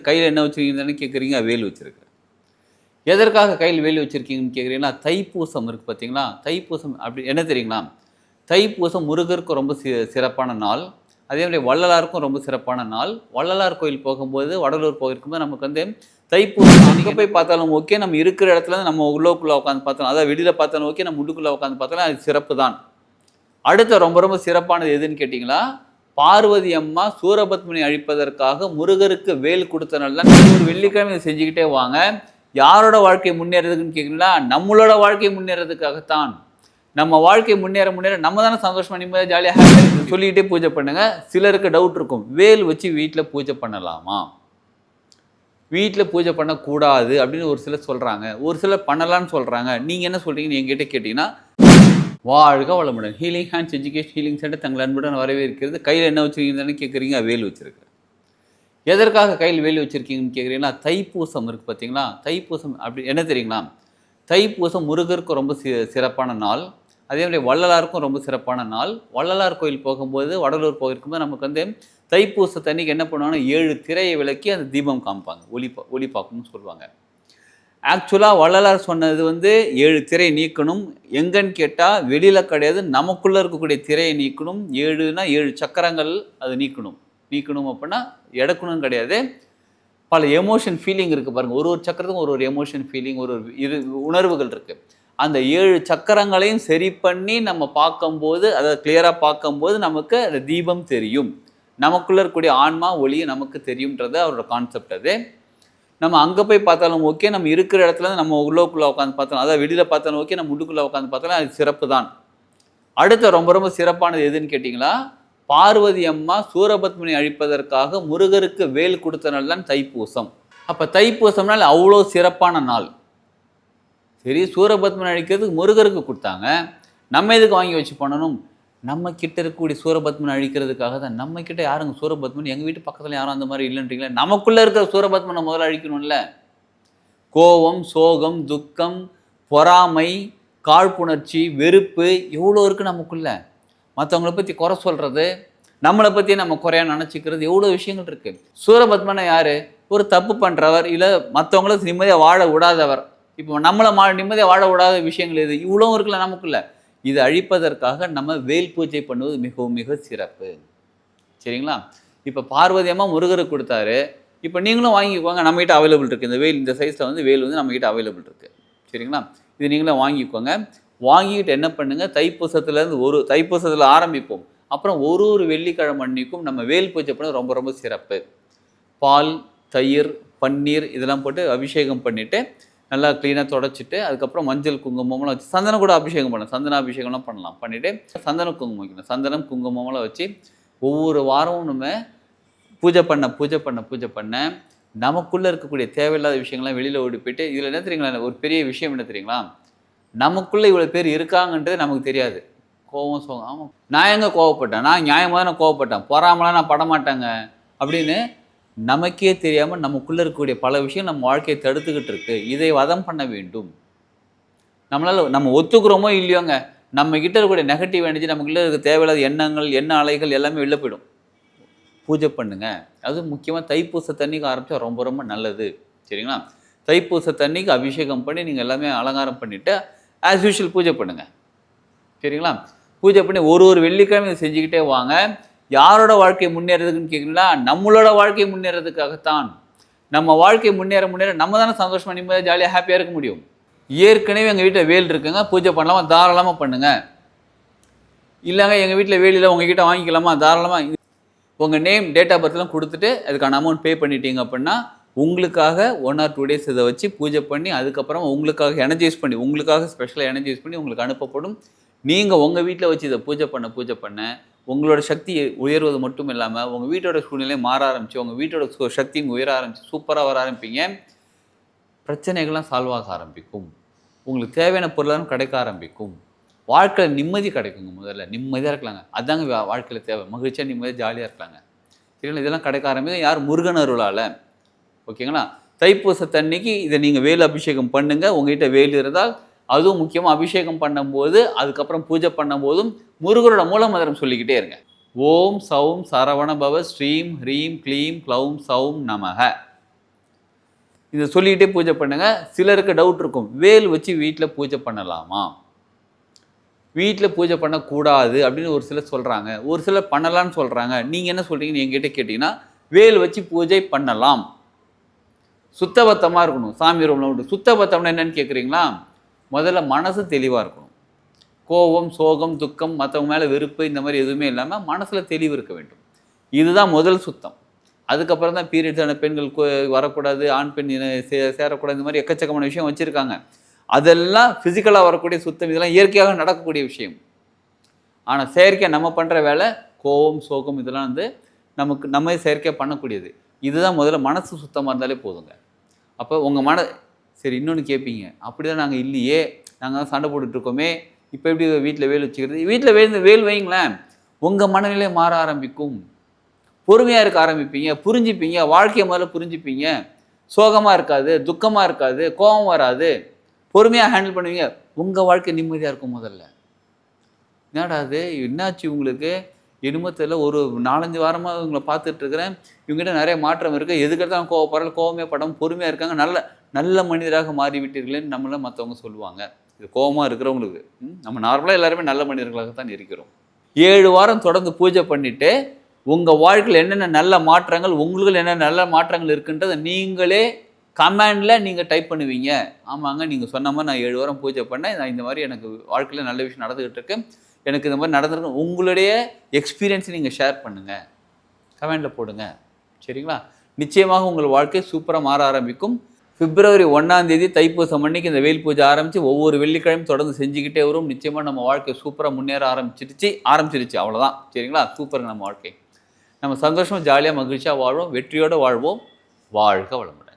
கையில் என்ன வச்சுருக்கீங்கன்னு கேட்குறீங்க வேல் வச்சுருக்கேன் எதற்காக கையில் வேல் வச்சுருக்கீங்கன்னு கேட்குறீங்கன்னா தைப்பூசம் இருக்குது பார்த்தீங்களா தைப்பூசம் அப்படி என்ன தெரியுங்களா? தைப்பூசம் முருகருக்கும் ரொம்ப சி சிறப்பான நாள். அதே மாதிரி வள்ளலாருக்கும் ரொம்ப சிறப்பான நாள். வள்ளலார் கோயில் போகும்போது வடலூர் போயிருக்கும்போது நமக்கு வந்து தைப்பூசம் அங்கே போய் பார்த்தாலும் ஓகே நம்ம இருக்கிற இடத்துல நம்ம உள்ளோக்குள்ளே உட்காந்து பார்த்தாலும் அதாவது வெளியில் பார்த்தாலும் ஓகே நம்ம உள்ளுக்குள்ளே உட்காந்து பார்த்தாலும் அது சிறப்பு தான் அடுத்த ரொம்ப ரொம்ப சிறப்பானது எதுன்னு கேட்டிங்களா? பார்வதி அம்மா சூரபத்மனை அழிப்பதற்காக முருகருக்கு வேல் கொடுத்தனால தான் ஒரு வெள்ளிக்கிழமை இதை செஞ்சுக்கிட்டே வாங்க. யாரோட வாழ்க்கை முன்னேறதுக்குன்னு கேட்குறீங்களா? நம்மளோட வாழ்க்கை முன்னேறதுக்காகத்தான். நம்ம வாழ்க்கை முன்னேற முன்னேற நம்ம தானே சந்தோஷமா நிம்மதியாக ஜாலியாக ஹாப்பியாக சொல்லிக்கிட்டே பூஜை பண்ணுங்க. சிலருக்கு டவுட் இருக்கும். வேல் வச்சு வீட்டில் பூஜை பண்ணலாமா? வீட்டில் பூஜை பண்ணக்கூடாது அப்படின்னு ஒரு சிலர் சொல்கிறாங்க ஒரு சிலர் பண்ணலான்னு சொல்கிறாங்க நீங்கள் என்ன சொல்கிறீங்கன்னு என்கிட்ட கேட்டிங்கன்னா வாழ்க வளமுடன். Healing hands education healing centre தங்கள் அன்புடன் வரவேற்கிறது. கையில் என்ன வச்சுருக்கீங்கன்னு கேட்குறீங்க? வேல் வச்சுருக்கேன் எதற்காக கையில் வேல் வச்சுருக்கீங்கன்னு கேட்குறீங்கன்னா தைப்பூசம் இருக்குது பார்த்தீங்களா? தைப்பூசம் அப்படி என்ன தெரியுங்களா? தைப்பூசம் முருகருக்கும் ரொம்ப சி சிறப்பான நாள். அதே மாதிரி வள்ளலாருக்கும் ரொம்ப சிறப்பான நாள். வள்ளலார் கோயில் போகும்போது வடலூர் போயிருக்கும்போது நமக்கு வந்து தைப்பூசத்தன்னைக்கு என்ன பண்ணுவாங்கன்னா ஏழு திரையை விளக்கி அந்த தீபம் காமிப்பாங்க. ஒளி ஒளி பார்க்கணும்னு சொல்லுவாங்க. ஆக்சுவலாக வள்ளலார் சொன்னது வந்து ஏழு திரை நீக்கணும். எங்கன்னு கேட்டால் வெளியில் கிடையாது நமக்குள்ளே இருக்கக்கூடிய திரையை நீக்கணும். ஏழுனா ஏழு சக்கரங்கள் அது நீக்கணும். நீக்கணும் அப்படின்னா எடுக்கணும் கிடையாது. பல எமோஷன் ஃபீலிங் இருக்குது பாருங்கள் ஒரு ஒரு சக்கரத்துக்கும் ஒரு ஒரு எமோஷன் ஃபீலிங் ஒரு ஒரு இரு உணர்வுகள் இருக்குது அந்த ஏழு சக்கரங்களையும் சரி பண்ணி நம்ம பார்க்கும்போது அதை கிளியராக பார்க்கும்போது நமக்கு அந்த தீபம் தெரியும். நமக்குள்ளே இருக்கக்கூடிய ஆன்மா ஒளியும் நமக்கு தெரியுன்றது அவரோட கான்செப்ட் அது. நம்ம அங்கே போய் பார்த்தாலும் ஓகே நம்ம இருக்கிற இடத்துல நம்ம உள்ளோக்குள்ளே உட்காந்து பார்த்தாலும் அதாவது வெளியில் பார்த்தாலும் ஓகே நம்ம உள்ளுக்குள்ளே உட்காந்து பார்த்தாலும் அது சிறப்பு தான். அடுத்த ரொம்ப ரொம்ப சிறப்பானது எதுன்னு கேட்டிங்களா? பார்வதி அம்மா சூரபத்மனை அழிப்பதற்காக முருகருக்கு வேல் கொடுத்த நாள் தான் தைப்பூசம். அப்போ தைப்பூசம்னால் அவ்வளோ சிறப்பான நாள். சரி சூரபத்மனை அழிக்கிறதுக்கு முருகருக்கு கொடுத்தாங்க. நம்ம எதுக்கு வாங்கி வச்சு பண்ணணும்? நம்ம கிட்ட இருக்கக்கூடிய சூரபத்மனை அழிக்கிறதுக்காக தான் நம்ம கிட்ட யாருங்க சூரபத்மன்? எங்கள் வீட்டு பக்கத்தில் யாரும் அந்த மாதிரி இல்லைன்றீங்களா? நமக்குள்ளே இருக்கிற சூரபத்மனை முதல்ல அழிக்கணும்ல. கோபம் சோகம் துக்கம் பொறாமை காழ்ப்புணர்ச்சி வெறுப்பு எவ்வளோ இருக்குது நமக்குள்ள? மற்றவங்கள பற்றி குறை சொல்கிறது நம்மளை பற்றி நம்ம குறையாக நினச்சிக்கிறது எவ்வளோ விஷயங்கள் இருக்குது சூரபத்மனை யார்? ஒரு தப்பு பண்ணுறவர் இல்லை மற்றவங்கள நிம்மதியாக வாழ விடாதவர். இப்போ நம்மளை மா நிம்மதியாக வாழ விடாத விஷயங்கள் இது இவ்வளோ இருக்குல்ல நமக்குள்ள. இது அழிப்பதற்காக நம்ம வேல் பூஜை பண்ணுவது மிகவும் மிக சிறப்பு. சரிங்களா? இப்போ பார்வதி அம்மா முருகருக்கு கொடுத்தாரு. இப்போ நீங்களும் வாங்கிக்கோங்க. நம்மகிட்ட அவைலபிள் இருக்குது இந்த வேல் இந்த சைஸில் வந்து வேல் வந்து நம்மகிட்ட அவைலபிள் இருக்குது சரிங்களா? இது நீங்களும் வாங்கிக்கோங்க. வாங்கிக்கிட்டு என்ன பண்ணுங்கள் தைப்பூசத்துலேருந்து ஒரு தைப்பூசத்தில் ஆரம்பிப்போம். அப்புறம் ஒரு ஒரு வெள்ளிக்கிழமை அன்னைக்கும் நம்ம வேல் பூஜை பண்ண ரொம்ப ரொம்ப சிறப்பு. பால் தயிர் பன்னீர் இதெல்லாம் போட்டு அபிஷேகம் பண்ணிவிட்டு நல்லா க்ளீனாக தொடச்சிட்டு அதுக்கப்புறம் மஞ்சள் குங்குமம்லாம் வச்சு சந்தனம் கூட அபிஷேகம் பண்ணலாம். சந்தன அபிஷேகம்லாம் பண்ணலாம். பண்ணிவிட்டு சந்தன குங்குமம் வைக்கணும். சந்தனம் குங்குமம்லாம் வச்சு ஒவ்வொரு வாரமும் நம்ம பூஜை பண்ண பூஜை பண்ண பூஜை பண்ண நமக்குள்ளே இருக்கக்கூடிய தேவையில்லாத விஷயங்கள்லாம் வெளியில் ஓடி போயிட்டு இதில் என்ன தெரியுங்களா? ஒரு பெரிய விஷயம் என்ன தெரியுங்களா? நமக்குள்ளே இவ்வளோ பேர் இருக்காங்கன்றது நமக்கு தெரியாது. கோவம் சோகம். ஆமாம் நான் எங்கே கோவப்பட்டேன்? நான் நியாயமாக தான் நான் கோவப்பட்டேன். பொறாமலாம் நான் படமாட்டேங்க. அப்படின்னு நமக்கே தெரியாமல் நமக்குள்ளே இருக்கக்கூடிய பல விஷயம் நம்ம வாழ்க்கையை தடுத்துக்கிட்டு இருக்கு. இதை வதம் பண்ண வேண்டும். நம்மளால் நம்ம ஒத்துக்கிறோமோ இல்லையோங்க நம்ம கிட்ட இருக்கக்கூடிய நெகட்டிவ் எனர்ஜி நமக்குள்ளே இருக்க தேவையில்லாத எண்ணங்கள் எண்ண அலைகள் எல்லாமே வெளில போயிடும். பூஜை பண்ணுங்க. அதுவும் முக்கியமாக தைப்பூச தண்ணிக்கு ஆரம்பித்தா ரொம்ப ரொம்ப நல்லது. சரிங்களா? தைப்பூச தண்ணிக்கு அபிஷேகம் பண்ணி நீங்கள் எல்லாமே அலங்காரம் பண்ணிவிட்டு ஆஸ் யூஷுவல் பூஜை பண்ணுங்கள் சரிங்களா? பூஜை பண்ணி ஒரு ஒரு வெள்ளிக்கிழமை செஞ்சுக்கிட்டே வாங்க. யாரோட வாழ்க்கை முன்னேறதுக்குன்னு கேட்குறீங்களா நம்மளோட வாழ்க்கை முன்னேறதுக்காகத்தான். நம்ம வாழ்க்கை முன்னேற முன்னேற நம்ம தானே சந்தோஷமாக நிம்மதியாக ஜாலியாக ஹாப்பியாக இருக்க முடியும். ஏற்கனவே எங்கள் வீட்டில் வேல் இருக்குங்க. பூஜை பண்ணலாமா? தாராளமாக பண்ணுங்கள் இல்லைங்க எங்கள் வீட்டில் வேலியில் உங்ககிட்ட வாங்கிக்கலாமா? தாராளமாக உங்கள் நேம் டேட் ஆஃப் பர்த்லாம் கொடுத்துட்டு அதுக்கான அமௌண்ட் பே பண்ணிட்டீங்க அப்படின்னா உங்களுக்காக ஒன் ஆர் டூ டேஸ் இதை வச்சு பூஜை பண்ணி அதுக்கப்புறம் உங்களுக்காக எனர்ஜைஸ் பண்ணி உங்களுக்காக ஸ்பெஷலாக எனர்ஜைஸ் பண்ணி உங்களுக்கு அனுப்பப்படும். நீங்கள் உங்கள் வீட்டில் வச்சு இதை பூஜை பண்ண பூஜை பண்ண உங்களோட சக்தி உயர்வது மட்டும் இல்லாமல் உங்கள் வீட்டோட சூழ்நிலை மாற ஆரம்பிச்சு உங்கள் வீட்டோட சக்தியும் உயர ஆரம்பிச்சு சூப்பராக வர ஆரம்பிப்பீங்க. பிரச்சனைகள்லாம் சால்வ் ஆக ஆரம்பிக்கும். உங்களுக்கு தேவையான பொருளாதாரம் கிடைக்க ஆரம்பிக்கும். வாழ்க்கையில் நிம்மதி கிடைக்குங்க முதல்ல. நிம்மதியாக இருக்கலாங்க. அதாங்க வாழ்க்கையில் தேவை. மகிழ்ச்சியாக நிம்மதியாக ஜாலியாக இருக்கலாங்க. சரிங்களா? இதெல்லாம் கிடைக்க ஆரம்பிக்கும் யார்? முருகன் அருளால். ஓகேங்களா? தைப்பூசத்தன்னைக்கு இதை நீங்கள் வேல் அபிஷேகம் பண்ணுங்கள் உங்ககிட்ட வேல் இருந்தால் அதுவும் முக்கியமாக அபிஷேகம் பண்ணும்போது அதுக்கப்புறம் பூஜை பண்ணும்போதும் முருகரோட மூலமந்திரம் சொல்லிக்கிட்டே இருங்க. ஓம் சௌம் சரவண பவ ஸ்ரீம் ஹ்ரீம் க்ளீம் க்ளௌம் சௌம் நமக. இதை சொல்லிக்கிட்டே பூஜை பண்ணுங்க. சிலருக்கு டவுட் இருக்கும். வேல் வச்சு வீட்டில் பூஜை பண்ணலாமா? வீட்டில் பூஜை பண்ணக்கூடாது அப்படின்னு ஒரு சிலர் சொல்கிறாங்க ஒரு சிலர் பண்ணலான்னு சொல்கிறாங்க நீங்கள் என்ன சொல்கிறீங்கன்னு என்கிட்ட கேட்டிங்கன்னா வேல் வச்சு பூஜை பண்ணலாம். சுத்தபத்தமாக இருக்கணும். சாமி ரூமில் விட்டு சுத்தபத்தம்னா என்னன்னு கேட்குறீங்களா முதல்ல மனசு தெளிவாக இருக்கணும். கோபம் சோகம் துக்கம் மற்றவங்க மேலே வெறுப்பு இந்த மாதிரி எதுவுமே இல்லாமல் மனசில் தெளிவு இருக்க வேண்டும். இதுதான் முதல் சுத்தம். அதுக்கப்புறம் தான் பீரியட்ஸான பெண்கள் கோ- வரக்கூடாது ஆண் பெண் சே சேரக்கூடாது இந்த மாதிரி எக்கச்சக்கமான விஷயம் வச்சுருக்காங்க. அதெல்லாம் ஃபிசிக்கலாக வரக்கூடிய சுத்தம் இதெல்லாம் இயற்கையாக நடக்கக்கூடிய விஷயம். ஆனால் செயற்கையாக நம்ம பண்ணுற வேலை கோபம் சோகம் இதெல்லாம் வந்து நமக்கு நம்ம செயற்கையாக பண்ணக்கூடியது. இதுதான் முதல்ல மனசு சுத்தமாக இருந்தாலே போதுங்க. அப்போ உங்கள் மன சரி இன்னொன்று கேட்பீங்க அப்படி தான் நாங்கள் இல்லையே நாங்கள் சண்டை போட்டுட்டு இருக்கோமே இப்போ எப்படி வீட்டில் வேல் வச்சுக்கிறது? வீட்டில் வேல் வேல் வைங்களேன் உங்கள் மனநிலை மாற ஆரம்பிக்கும். பொறுமையாக இருக்க ஆரம்பிப்பீங்க புரிஞ்சுப்பீங்க வாழ்க்கையை முதல்ல புரிஞ்சுப்பீங்க. சோகமாக இருக்காது துக்கமாக இருக்காது கோபம் வராது. பொறுமையாக ஹேண்டில் பண்ணுவீங்க. உங்கள் வாழ்க்கை நிம்மதியாக இருக்கும் முதல்ல. என்னடா அது என்னாச்சு உங்களுக்கு? என்னமோ தெரியல ஒரு நாலஞ்சு வாரமாக இவங்களை பார்த்துட்டு இருக்கிறேன். இவங்ககிட்ட நிறைய மாற்றம் இருக்குது எதுக்கெடுத்தாலும் கோவப்படுற கோவமே படம் பொறுமையாக இருக்காங்க. நல்ல நல்ல மனிதராக மாறிவிட்டீர்களேன்னு நம்மள மற்றவங்க சொல்லுவாங்க. இது கோவமாக இருக்கிறவங்களுக்கு. நம்ம நார்மலாக எல்லாருமே நல்ல மனிதர்களாக தான் இருக்கிறோம். ஏழு வாரம் தொடர்ந்து பூஜை பண்ணிட்டு உங்கள் வாழ்க்கையில் என்னென்ன நல்ல மாற்றங்கள் உங்களுக்கு என்னென்ன நல்ல மாற்றங்கள் இருக்குன்றதை நீங்களே கமெண்டில் நீங்கள் டைப் பண்ணுவீங்க. ஆமாங்க நீங்கள் சொன்ன மாதிரி நான் ஏழு வாரம் பூஜை பண்ணேன். நான் இந்த மாதிரி எனக்கு வாழ்க்கையில் நல்ல விஷயம் நடந்துக்கிட்டு இருக்கு. எனக்கு இந்த மாதிரி நடந்திருக்கு. உங்களுடைய எக்ஸ்பீரியன்ஸை நீங்கள் ஷேர் பண்ணுங்கள் கமெண்டில் போடுங்க. சரிங்களா? நிச்சயமாக உங்கள் வாழ்க்கை சூப்பராக மாற ஆரம்பிக்கும். பிப்ரவரி ஒன்றாம் தேதி தைப்பூசம் அன்னைக்கு இந்த வெயில் பூஜை ஆரம்பித்து ஒவ்வொரு வெள்ளிக்கிழமையும் தொடர்ந்து செஞ்சுக்கிட்டே வரும். நிச்சயமாக நம்ம வாழ்க்கை சூப்பராக முன்னேற ஆரம்பிச்சிருச்சு. ஆரம்பிச்சிருச்சு. அவ்வளோதான் சரிங்களா? சூப்பருங்க நம்ம வாழ்க்கை. நம்ம சந்தோஷமாக ஜாலியாக மகிழ்ச்சியாக வாழ்வோம். வெற்றியோடு வாழ்வோம். வாழ்க வளமுடன்.